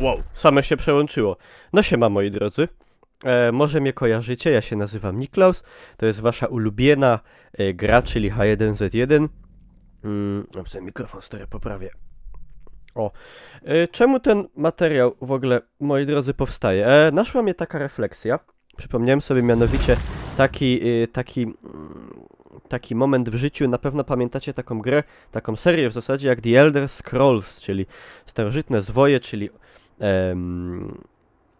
Wow, same się przełączyło. No siema moi drodzy. E, może mnie kojarzycie, ja się nazywam Niklaus. To jest wasza ulubiona e, gra, czyli H1Z1. Mm, mikrofon stary poprawię. O, e, czemu ten materiał w ogóle, moi drodzy, powstaje? E, naszła mnie taka refleksja. Przypomniałem sobie mianowicie taki, e, taki, mm, taki moment w życiu. Na pewno pamiętacie taką grę, taką serię w zasadzie jak The Elder Scrolls, czyli starożytne zwoje, czyli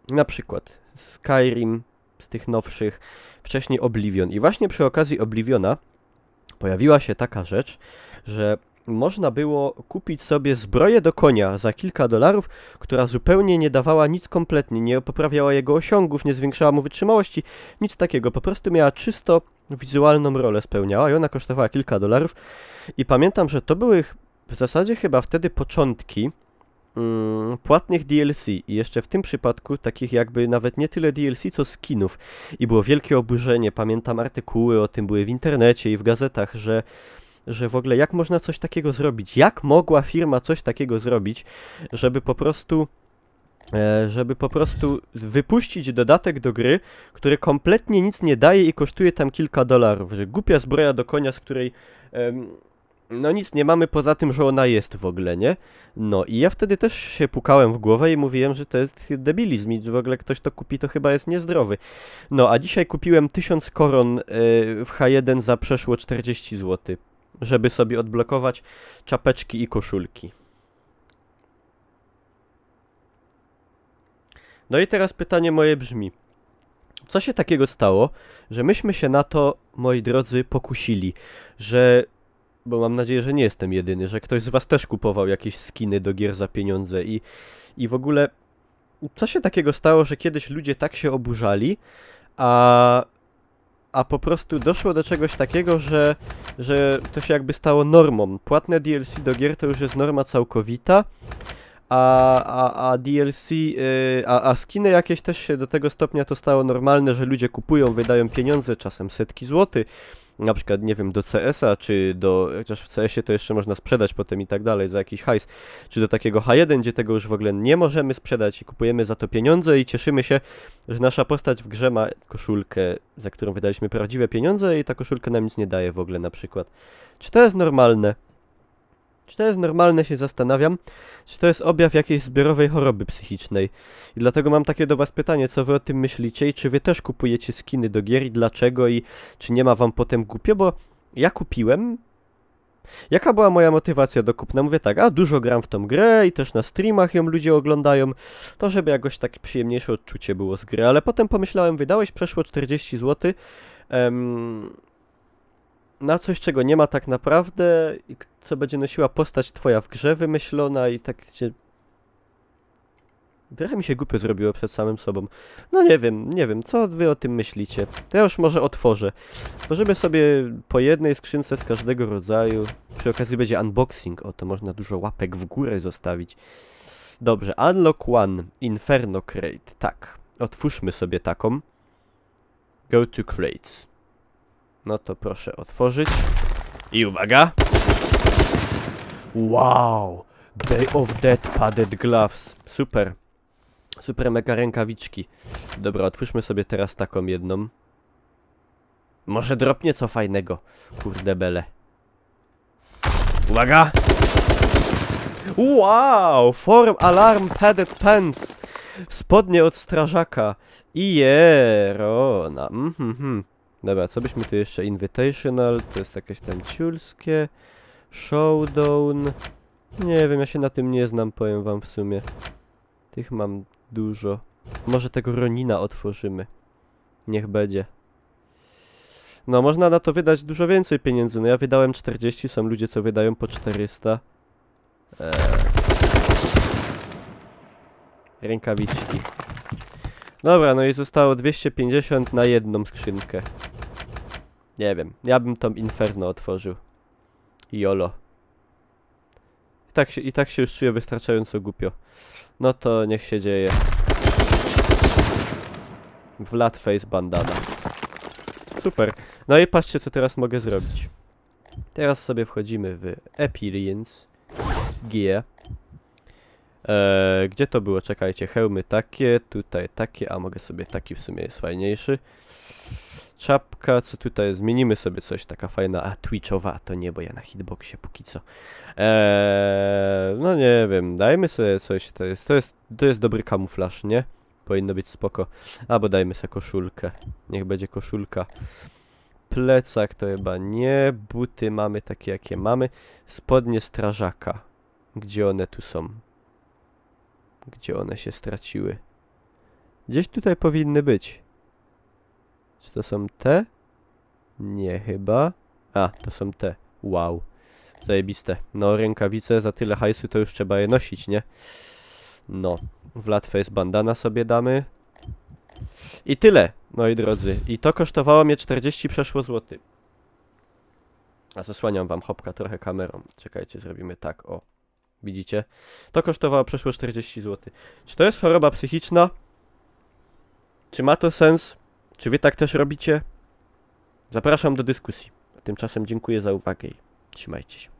na przykład Skyrim z tych nowszych, wcześniej Oblivion. I właśnie przy okazji Obliviona pojawiła się taka rzecz, że można było kupić sobie zbroję do konia za kilka dolarów, która zupełnie nie dawała nic kompletnie, nie poprawiała jego osiągów, nie zwiększała mu wytrzymałości, nic takiego. Po prostu miała czysto wizualną rolę spełniała i ona kosztowała kilka dolarów. I pamiętam, że to były w zasadzie chyba wtedy początki płatnych DLC i jeszcze w tym przypadku takich jakby nawet nie tyle DLC, co skinów. I było wielkie oburzenie, pamiętam artykuły o tym były w internecie i w gazetach, że że w ogóle jak można coś takiego zrobić? Jak mogła firma coś takiego zrobić, żeby po prostu e, żeby po prostu wypuścić dodatek do gry, który kompletnie nic nie daje i kosztuje tam kilka dolarów, że głupia zbroja do konia, z której no nic nie mamy poza tym, że ona jest w ogóle, nie? No i ja wtedy też się pukałem w głowę i mówiłem, że to jest debilizm i w ogóle ktoś to kupi, to chyba jest niezdrowy. No a dzisiaj kupiłem 1000 koron e, w H1 za przeszło 40 zł, żeby sobie odblokować czapeczki i koszulki. No i teraz pytanie moje brzmi. Co się takiego stało, że myśmy się na to, moi drodzy, pokusili, że bo mam nadzieję, że nie jestem jedyny, że ktoś z was też kupował jakieś skiny do gier za pieniądze i, i w ogóle co się takiego stało, że kiedyś ludzie tak się oburzali, a, a po prostu doszło do czegoś takiego, że, że to się jakby stało normą. Płatne DLC do gier to już jest norma całkowita, a, a, a DLC, yy, a, a skiny jakieś też się do tego stopnia to stało normalne, że ludzie kupują, wydają pieniądze, czasem setki złotych, na przykład, nie wiem, do CS-a, czy do, chociaż w CS-ie to jeszcze można sprzedać potem i tak dalej za jakiś hajs, czy do takiego H1, gdzie tego już w ogóle nie możemy sprzedać i kupujemy za to pieniądze i cieszymy się, że nasza postać w grze ma koszulkę, za którą wydaliśmy prawdziwe pieniądze i ta koszulka nam nic nie daje w ogóle na przykład. Czy to jest normalne? Czy to jest normalne, się zastanawiam. Czy to jest objaw jakiejś zbiorowej choroby psychicznej? I dlatego mam takie do was pytanie, co wy o tym myślicie i czy wy też kupujecie skiny do gier i dlaczego i czy nie ma wam potem głupio, bo ja kupiłem. Jaka była moja motywacja do kupna? Mówię tak, a dużo gram w tą grę i też na streamach ją ludzie oglądają, to żeby jakoś takie przyjemniejsze odczucie było z gry, ale potem pomyślałem, wydałeś przeszło 40 zł na coś, czego nie ma tak naprawdę i co będzie nosiła postać twoja w grze wymyślona i tak się... Trochę mi się głupio zrobiło przed samym sobą. No nie wiem, nie wiem, co wy o tym myślicie? To ja już może otworzę. Tworzymy sobie po jednej skrzynce z każdego rodzaju. Przy okazji będzie unboxing, o to można dużo łapek w górę zostawić. Dobrze, Unlock One, Inferno Crate, tak. Otwórzmy sobie taką. Go to crates. No to proszę otworzyć. I uwaga! Wow! Day of Dead Padded Gloves. Super. Super mega rękawiczki. Dobra, otwórzmy sobie teraz taką jedną. Może dropnie co fajnego. Kurde bele. Uwaga! Wow! Form Alarm Padded Pants. Spodnie od strażaka. I jerona. Mhm, mhm. Dobra, co byśmy tu jeszcze? Invitational, to jest jakieś tam ciulskie. Showdown. Nie wiem, ja się na tym nie znam, powiem wam w sumie. Tych mam dużo. Może tego Ronina otworzymy. Niech będzie. No, można na to wydać dużo więcej pieniędzy. No ja wydałem 40, są ludzie, co wydają po 400. Eee. Rękawiczki. Dobra, no i zostało 250 na jedną skrzynkę. Nie wiem, ja bym tą Inferno otworzył. Jolo. I tak się, i tak się już czuję wystarczająco głupio. No to niech się dzieje. Flatface bandana. Super. No i patrzcie co teraz mogę zrobić. Teraz sobie wchodzimy w Appearance Gear. Eee, gdzie to było? Czekajcie, hełmy takie, tutaj takie, a mogę sobie taki w sumie jest fajniejszy. Czapka, co tutaj? Zmienimy sobie coś, taka fajna, a twitchowa, to nie, bo ja na hitboxie póki co. Eee, no nie wiem, dajmy sobie coś, to jest, to jest, to jest dobry kamuflaż, nie? Powinno być spoko. Albo dajmy sobie koszulkę, niech będzie koszulka. Plecak to chyba nie, buty mamy takie jakie mamy. Spodnie strażaka, gdzie one tu są? Gdzie one się straciły? Gdzieś tutaj powinny być. Czy to są te? Nie chyba. A, to są te. Wow. Zajebiste. No, rękawice za tyle hajsu to już trzeba je nosić, nie? No. W Latface bandana sobie damy. I tyle, moi drodzy. I to kosztowało mnie 40 przeszło złoty. A zasłaniam wam hopka trochę kamerą. Czekajcie, zrobimy tak, o. Widzicie? To kosztowało przeszło 40 zł. Czy to jest choroba psychiczna? Czy ma to sens? Czy wy tak też robicie? Zapraszam do dyskusji. A tymczasem dziękuję za uwagę i trzymajcie się.